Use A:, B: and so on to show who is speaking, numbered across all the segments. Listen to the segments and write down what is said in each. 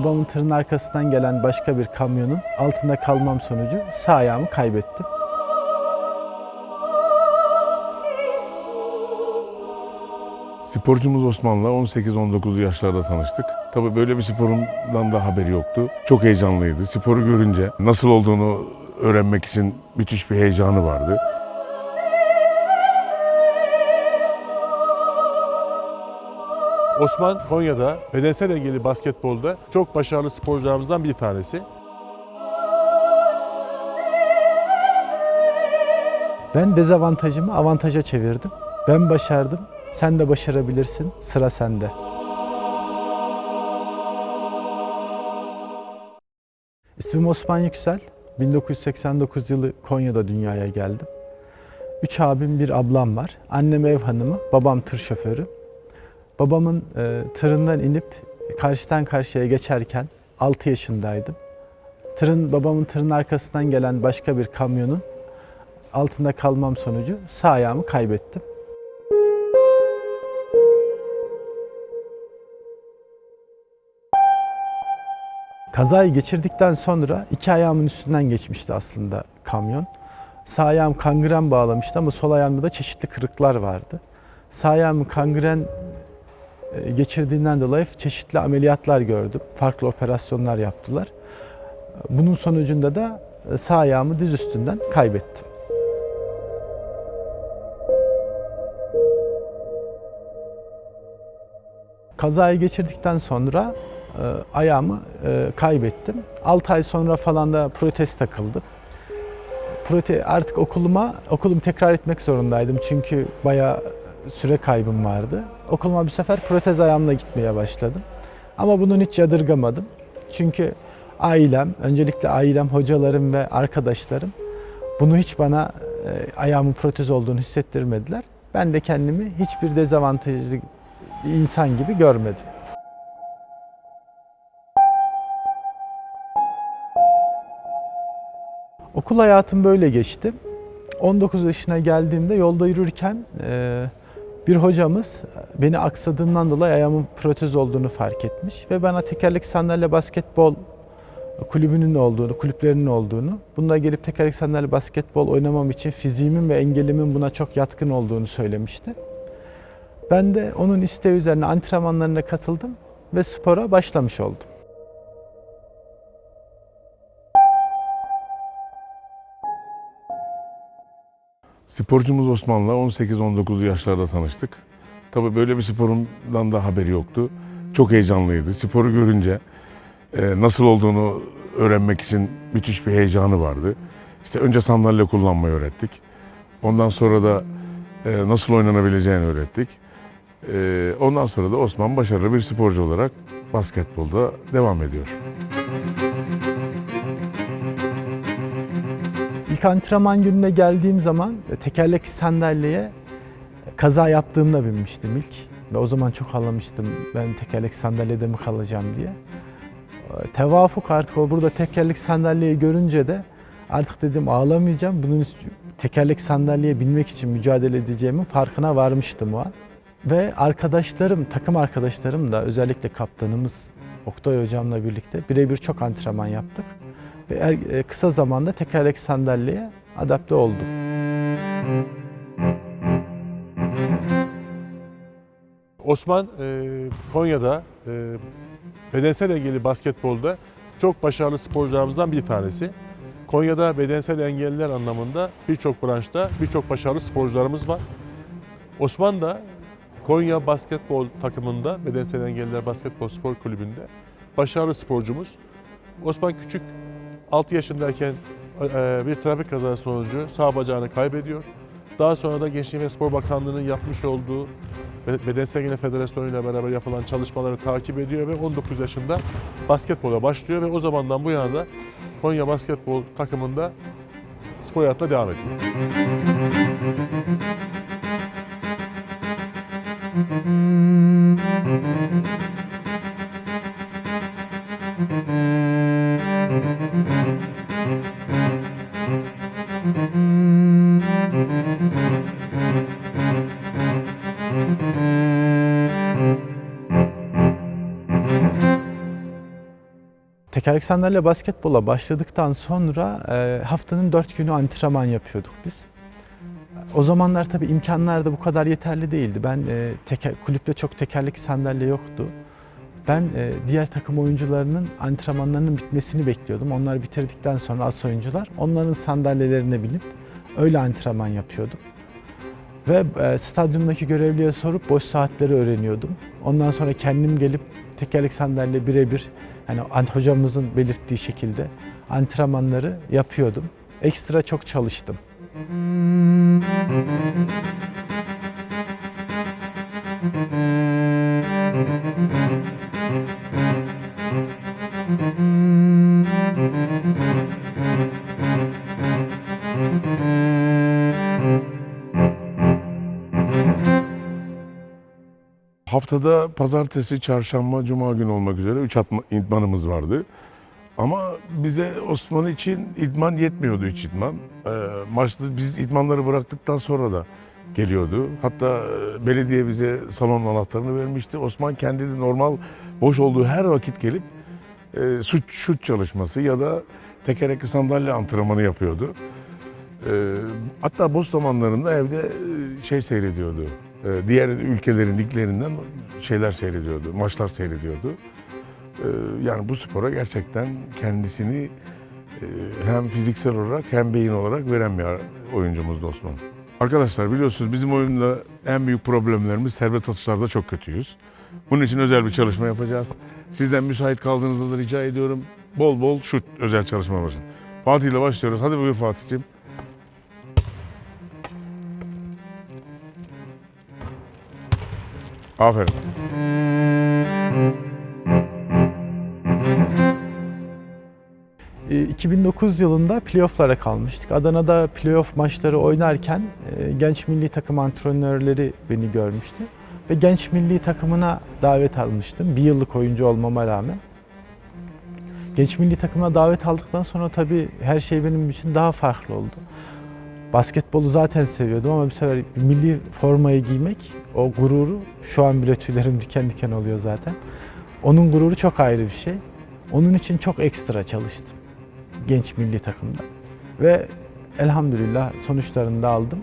A: babamın tırın arkasından gelen başka bir kamyonun altında kalmam sonucu sağ ayağımı kaybettim.
B: Sporcumuz Osman'la 18-19 yaşlarda tanıştık. Tabii böyle bir sporundan da haberi yoktu. Çok heyecanlıydı. Sporu görünce nasıl olduğunu öğrenmek için müthiş bir heyecanı vardı.
C: Osman Konya'da bedensel engelli basketbolda çok başarılı sporcularımızdan bir tanesi.
A: Ben dezavantajımı avantaja çevirdim. Ben başardım, sen de başarabilirsin, sıra sende. İsmim Osman Yüksel. 1989 yılı Konya'da dünyaya geldim. Üç abim, bir ablam var. Annem ev hanımı, babam tır şoförü. Babamın e, tırından inip karşıdan karşıya geçerken 6 yaşındaydım. Tırın, babamın tırın arkasından gelen başka bir kamyonun altında kalmam sonucu sağ ayağımı kaybettim. Kazayı geçirdikten sonra iki ayağımın üstünden geçmişti aslında kamyon. Sağ ayağım kangren bağlamıştı ama sol ayağımda da çeşitli kırıklar vardı. Sağ ayağımı kangren geçirdiğinden dolayı çeşitli ameliyatlar gördüm. Farklı operasyonlar yaptılar. Bunun sonucunda da e, sağ ayağımı diz üstünden kaybettim. Kazayı geçirdikten sonra e, ayağımı e, kaybettim. 6 ay sonra falan da protez takıldı. Prote artık okuluma okulumu tekrar etmek zorundaydım çünkü bayağı süre kaybım vardı. Okuluma bir sefer protez ayağımla gitmeye başladım. Ama bunu hiç yadırgamadım. Çünkü ailem, öncelikle ailem, hocalarım ve arkadaşlarım bunu hiç bana e, ayağımın protez olduğunu hissettirmediler. Ben de kendimi hiçbir dezavantajlı bir insan gibi görmedim. Okul hayatım böyle geçti. 19 yaşına geldiğimde yolda yürürken e, bir hocamız beni aksadığımdan dolayı ayağımın protez olduğunu fark etmiş ve bana tekerlek sandalye basketbol kulübünün olduğunu, kulüplerinin olduğunu, bunda gelip tekerlek sandalye basketbol oynamam için fiziğimin ve engelimin buna çok yatkın olduğunu söylemişti. Ben de onun isteği üzerine antrenmanlarına katıldım ve spora başlamış oldum.
B: Sporcumuz Osman'la 18-19 yaşlarda tanıştık. Tabii böyle bir sporundan da haberi yoktu. Çok heyecanlıydı. Sporu görünce e, nasıl olduğunu öğrenmek için müthiş bir heyecanı vardı. İşte önce sandalye kullanmayı öğrettik. Ondan sonra da e, nasıl oynanabileceğini öğrettik. E, ondan sonra da Osman başarılı bir sporcu olarak basketbolda devam ediyor.
A: İlk antrenman gününe geldiğim zaman e, tekerlek sandalyeye kaza yaptığımda binmiştim ilk. Ve o zaman çok ağlamıştım ben tekerlek sandalyede mi kalacağım diye. E, Tevafuk artık o burada tekerlek sandalyeyi görünce de artık dedim ağlamayacağım. Bunun üst- tekerlek sandalyeye binmek için mücadele edeceğimin farkına varmıştım o an. Ve arkadaşlarım, takım arkadaşlarım da özellikle kaptanımız Oktay hocamla birlikte birebir çok antrenman yaptık ve er- kısa zamanda tekerlek sandalyeye adapte oldum.
C: Osman e, Konya'da e, bedensel engelli basketbolda çok başarılı sporcularımızdan bir tanesi. Konya'da bedensel engelliler anlamında birçok branşta birçok başarılı sporcularımız var. Osman da Konya basketbol takımında bedensel engelliler basketbol spor kulübünde başarılı sporcumuz. Osman küçük 6 yaşındayken e, e, bir trafik kazası sonucu sağ bacağını kaybediyor. Daha sonra da Gençlik ve Spor Bakanlığı'nın yapmış olduğu Bedensel Genel Federasyonu ile beraber yapılan çalışmaları takip ediyor ve 19 yaşında basketbola başlıyor ve o zamandan bu yana da Konya basketbol takımında spor hayatına devam ediyor.
A: Müzik Tekerlek sandalye basketbola başladıktan sonra e, haftanın dört günü antrenman yapıyorduk biz. O zamanlar tabii imkanlar da bu kadar yeterli değildi. Ben e, teker, kulüpte çok tekerlek sandalye yoktu. Ben e, diğer takım oyuncularının antrenmanlarının bitmesini bekliyordum. Onlar bitirdikten sonra as oyuncular onların sandalyelerine binip öyle antrenman yapıyordum. Ve e, stadyumdaki görevliye sorup boş saatleri öğreniyordum. Ondan sonra kendim gelip tekerlek sandalye birebir yani an- hocamızın belirttiği şekilde antrenmanları yapıyordum. Ekstra çok çalıştım.
B: Haftada pazartesi, çarşamba, cuma günü olmak üzere 3 idmanımız vardı. Ama bize Osman için idman yetmiyordu hiç idman. Ee, maçta biz idmanları bıraktıktan sonra da geliyordu. Hatta e, belediye bize salon anahtarını vermişti. Osman kendi de normal boş olduğu her vakit gelip e, şut, şut çalışması ya da tekerlekli sandalye antrenmanı yapıyordu. Ee, hatta boş zamanlarında evde e, şey seyrediyordu. Ee, diğer ülkelerin liglerinden şeyler seyrediyordu, maçlar seyrediyordu. Ee, yani bu spora gerçekten kendisini e, hem fiziksel olarak hem beyin olarak veren bir oyuncumuzdu Osman. Arkadaşlar biliyorsunuz bizim oyunda en büyük problemlerimiz serbest atışlarda çok kötüyüz. Bunun için özel bir çalışma yapacağız. Sizden müsait kaldığınızda da rica ediyorum bol bol şut özel çalışma yapın. Fatih ile başlıyoruz. Hadi buyur Fatih'ciğim. Aferin.
A: 2009 yılında playofflara kalmıştık. Adana'da playoff maçları oynarken e, genç milli takım antrenörleri beni görmüştü. Ve genç milli takımına davet almıştım. Bir yıllık oyuncu olmama rağmen. Genç milli takıma davet aldıktan sonra tabii her şey benim için daha farklı oldu. Basketbolu zaten seviyordum ama bir sefer milli formayı giymek, o gururu, şu an bile tüylerim diken diken oluyor zaten. Onun gururu çok ayrı bir şey. Onun için çok ekstra çalıştım genç milli takımda. Ve elhamdülillah sonuçlarını da aldım.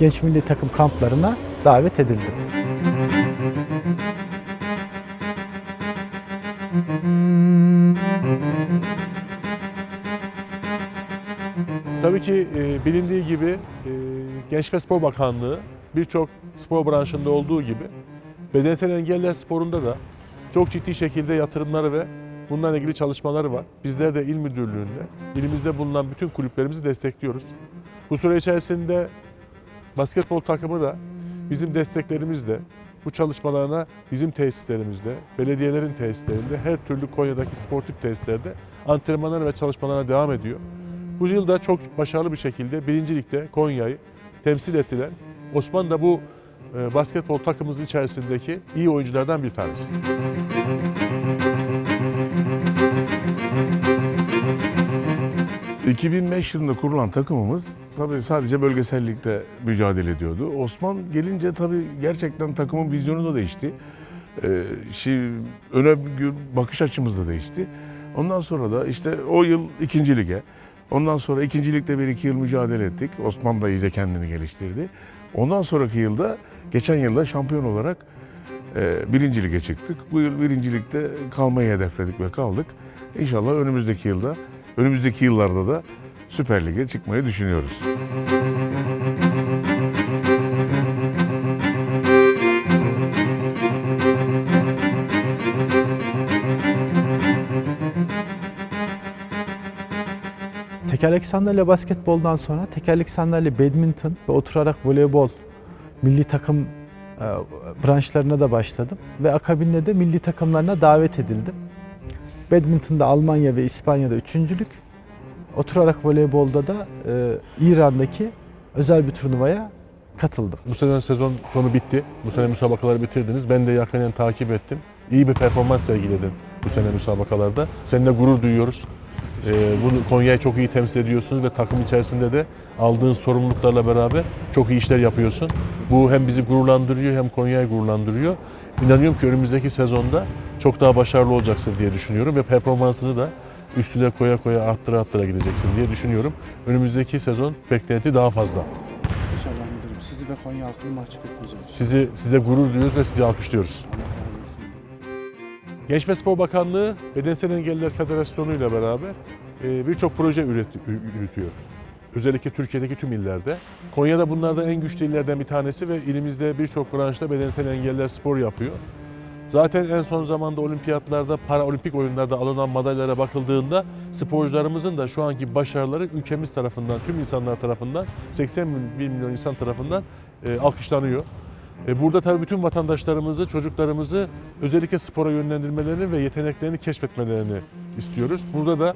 A: Genç milli takım kamplarına davet edildim.
C: Tabii ki e, bilindiği gibi e, Genç ve Spor Bakanlığı birçok spor branşında olduğu gibi bedensel engeller sporunda da çok ciddi şekilde yatırımları ve bununla ilgili çalışmaları var. Bizler de il müdürlüğünde, ilimizde bulunan bütün kulüplerimizi destekliyoruz. Bu süre içerisinde basketbol takımı da bizim desteklerimizle bu çalışmalarına bizim tesislerimizde, belediyelerin tesislerinde, her türlü Konya'daki sportif tesislerde antrenmanlar ve çalışmalarına devam ediyor. Bu yıl da çok başarılı bir şekilde birincilikte Konya'yı temsil ettiler. Osman da bu e, basketbol takımımızın içerisindeki iyi oyunculardan bir tanesi.
B: 2005 yılında kurulan takımımız tabii sadece bölgesellikte mücadele ediyordu. Osman gelince tabii gerçekten takımın vizyonu da değişti. Ee, şi, öne bakış açımız da değişti. Ondan sonra da işte o yıl ikinci lige, ondan sonra ikinci ligde bir iki yıl mücadele ettik. Osman da iyice kendini geliştirdi. Ondan sonraki yılda, geçen yılda şampiyon olarak e, birinci lige çıktık. Bu yıl birinci ligde kalmayı hedefledik ve kaldık. İnşallah önümüzdeki yılda, önümüzdeki yıllarda da Süper Lig'e çıkmayı düşünüyoruz.
A: Tekerlek sandalye basketboldan sonra tekerlek sandalye badminton ve oturarak voleybol milli takım e, branşlarına da başladım. Ve akabinde de milli takımlarına davet edildim. Badminton'da Almanya ve İspanya'da üçüncülük, oturarak voleybolda da e, İran'daki özel bir turnuvaya katıldım.
C: Bu sene sezon sonu bitti. Bu sene müsabakaları bitirdiniz. Ben de yakinen takip ettim. İyi bir performans sergiledin bu sene müsabakalarda. Seninle gurur duyuyoruz. Ee, bunu Konya'yı çok iyi temsil ediyorsunuz ve takım içerisinde de aldığın sorumluluklarla beraber çok iyi işler yapıyorsun. Bu hem bizi gururlandırıyor hem Konya'yı gururlandırıyor. İnanıyorum ki önümüzdeki sezonda çok daha başarılı olacaksın diye düşünüyorum ve performansını da üstüne koya koya arttıra arttıra gideceksin diye düşünüyorum. Önümüzdeki sezon beklenti daha fazla.
A: İnşallah müdürüm. Sizi ve Konya halkını mahcup etmeyeceğim.
C: Sizi size gurur duyuyoruz ve sizi alkışlıyoruz.
A: Olsun.
C: Genç ve Spor Bakanlığı Bedensel Engelliler Federasyonu ile beraber e, birçok proje üret- ü- yürütüyor. Özellikle Türkiye'deki tüm illerde. Konya'da bunlardan en güçlü illerden bir tanesi ve ilimizde birçok branşta bedensel engelliler spor yapıyor. Zaten en son zamanda olimpiyatlarda, para olimpik oyunlarda alınan madalyalara bakıldığında sporcularımızın da şu anki başarıları ülkemiz tarafından, tüm insanlar tarafından, 80 bin milyon insan tarafından e, alkışlanıyor. E, Burada tabii bütün vatandaşlarımızı, çocuklarımızı özellikle spora yönlendirmelerini ve yeteneklerini keşfetmelerini istiyoruz. Burada da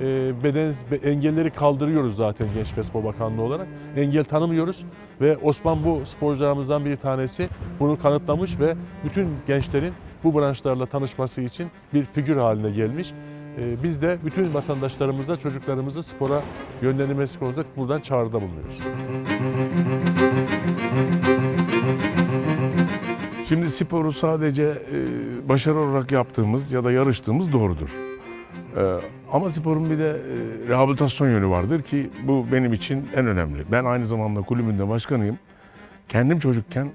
C: e, beden be- engelleri kaldırıyoruz zaten Genç ve Spor Bakanlığı olarak. Engel tanımıyoruz ve Osman bu sporcularımızdan bir tanesi bunu kanıtlamış ve bütün gençlerin bu branşlarla tanışması için bir figür haline gelmiş. E, Biz de bütün vatandaşlarımıza, çocuklarımızı spora yönlendirmesi konusunda buradan çağrıda bulunuyoruz.
B: Şimdi sporu sadece e, başarı olarak yaptığımız ya da yarıştığımız doğrudur. E, ama sporun bir de e, rehabilitasyon yönü vardır ki bu benim için en önemli. Ben aynı zamanda kulübünde başkanıyım. Kendim çocukken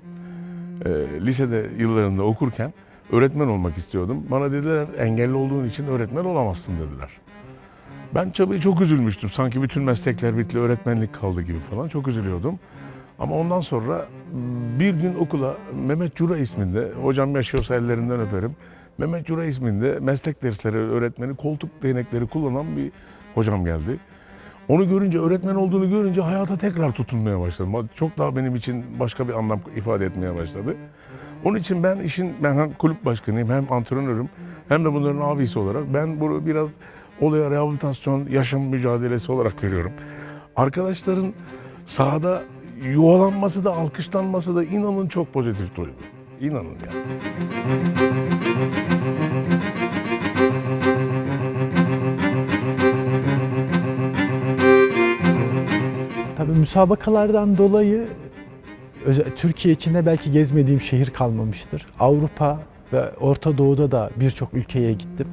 B: e, lisede yıllarında okurken öğretmen olmak istiyordum. Bana dediler engelli olduğun için öğretmen olamazsın dediler. Ben tabii çok üzülmüştüm. Sanki bütün meslekler bitti, öğretmenlik kaldı gibi falan. Çok üzülüyordum. Ama ondan sonra bir gün okula Mehmet Cura isminde, hocam yaşıyorsa ellerinden öperim. Mehmet Cura isminde meslek dersleri öğretmeni koltuk değnekleri kullanan bir hocam geldi. Onu görünce, öğretmen olduğunu görünce hayata tekrar tutunmaya başladım. Çok daha benim için başka bir anlam ifade etmeye başladı. Onun için ben işin, ben hem kulüp başkanıyım hem antrenörüm hem de bunların abisi olarak ben bunu biraz olaya rehabilitasyon, yaşam mücadelesi olarak görüyorum. Arkadaşların sahada yuvalanması da alkışlanması da inanın çok pozitif duygu. İnanın yani.
A: Tabii müsabakalardan dolayı Türkiye içinde belki gezmediğim şehir kalmamıştır. Avrupa ve Orta Doğu'da da birçok ülkeye gittim.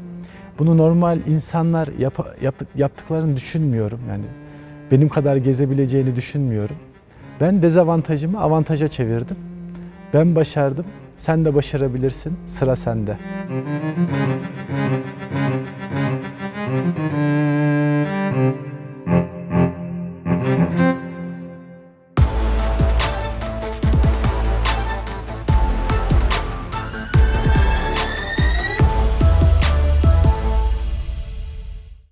A: Bunu normal insanlar yap- yap- yaptıklarını düşünmüyorum. Yani benim kadar gezebileceğini düşünmüyorum. Ben dezavantajımı avantaja çevirdim. Ben başardım. Sen de başarabilirsin. Sıra sende.